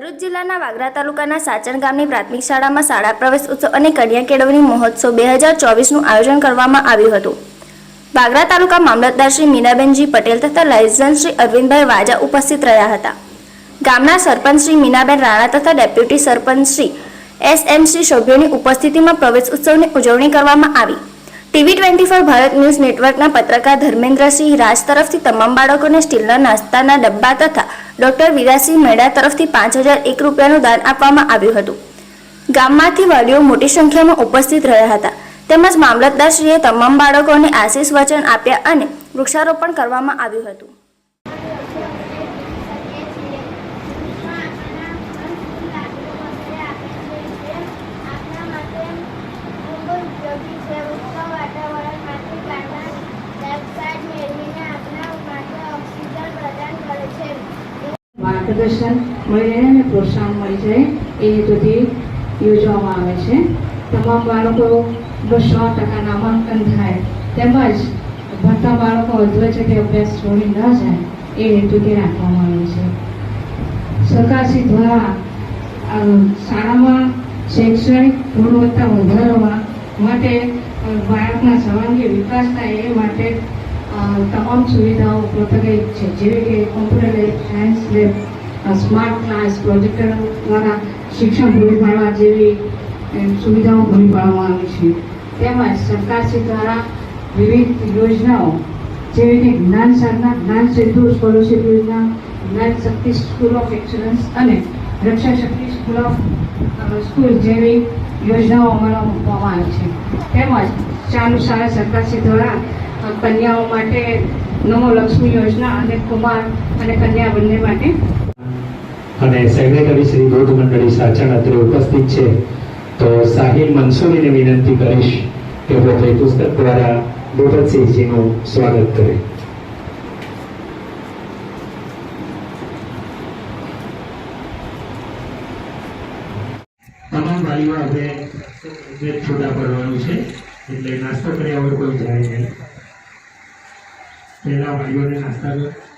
જિલ્લાના વાગરા તાલુકાના સાચણ ગામની પ્રાથમિક શાળામાં શાળા પ્રવેશ ઉત્સવ અને કન્યા કેળવણી મહોત્સવ બે હજાર ચોવીસનું આયોજન કરવામાં આવ્યું હતું. વાગરા તાલુકા મામલતદાર શ્રી મીનાબેનજી પટેલ તથા લાયઝન શ્રી અરવિંદભાઈ વાજા ઉપસ્થિત રહ્યા હતા. ગામના સરપંચ શ્રી મીનાબેન રાણા તથા deputy sarpanch Shri S M Shri સભ્યોની ઉપસ્થિતિમાં પ્રવેશ ઉત્સવની ઉજવણી કરવામાં આવી. TV twenty four Bharat news નેટવર્કના પત્રકાર ધર્મેન્દ્રસિંહ રાજ તરફથી તમામ બાળકોને સ્ટીલના નાસ્તાના ડબ્બા તથા ડોક્ટર વિરાસિંહ મેડા તરફથી પાંચ હજાર એક રૂપિયાનું દાન આપવામાં આવ્યું હતું. ગામમાંથી વાલીઓ મોટી સંખ્યામાં ઉપસ્થિત રહ્યા હતા. તેમજ મામલતદારશ્રીએ તમામ બાળકોને આશીષ વચન આપ્યા અને વૃક્ષારોપણ કરવામાં આવ્યું હતું. માર્ગદર્શન મળી રહે અને પ્રોત્સાહન મળી જાય એ હેતુથી યોજવામાં આવે છે. તમામ બાળકો સો ટકા નામાંકન થાય તેમજ ભણતા બાળકો છે તે અભ્યાસ છોડી ન જાય એ હેતુથી રાખવામાં આવે છે. સરકારશ્રી દ્વારા શાળામાં શૈક્ષણિક ગુણવત્તા વધારવા માટે બાળકના સર્વાંગી વિકાસ થાય એ માટે તમામ સુવિધાઓ ઉપલબ્ધ કરી છે. જેવી કે computer lab science lab smart class projector દ્વારા શિક્ષણ પૂરી પાડવા જેવી સુવિધાઓ પૂરી પાડવામાં આવી છે. તેમજ સરકારશ્રી દ્વારા વિવિધ યોજનાઓ, જેવી કે જ્ઞાન સાધના, જ્ઞાન સેતુ સ્કોલરશિપ યોજના, જ્ઞાન શક્તિ સ્કૂલ ઓફ એક્સલન્સ અને Raksha Shakti school of school જેવી યોજનાઓ અમલમાં મૂકવામાં આવી છે. તેમજ ચાલુ શાળા સરકારશ્રી દ્વારા કન્યાઓ માટે નમો લક્ષ્મી યોજના અને કુમાર અને કન્યા બંને માટે. અને સેક્રેટરી શ્રી દૂધ મંડળી સાચણ અત્રે ઉપસ્થિત છે. તો સાહિલ મંસૂરીને વિનંતી કરીશ કે પોતે પુસ્તક દ્વારા ભૂપતસિંહજીનું સ્વાગત કરે. તમામ ભાઈઓ હવે છૂટા પડવાનું છે. એટલે નાસ્તો કર્યા વગર કોઈ જાય નહીં. પહેલા વાલીઓને નાસ્તા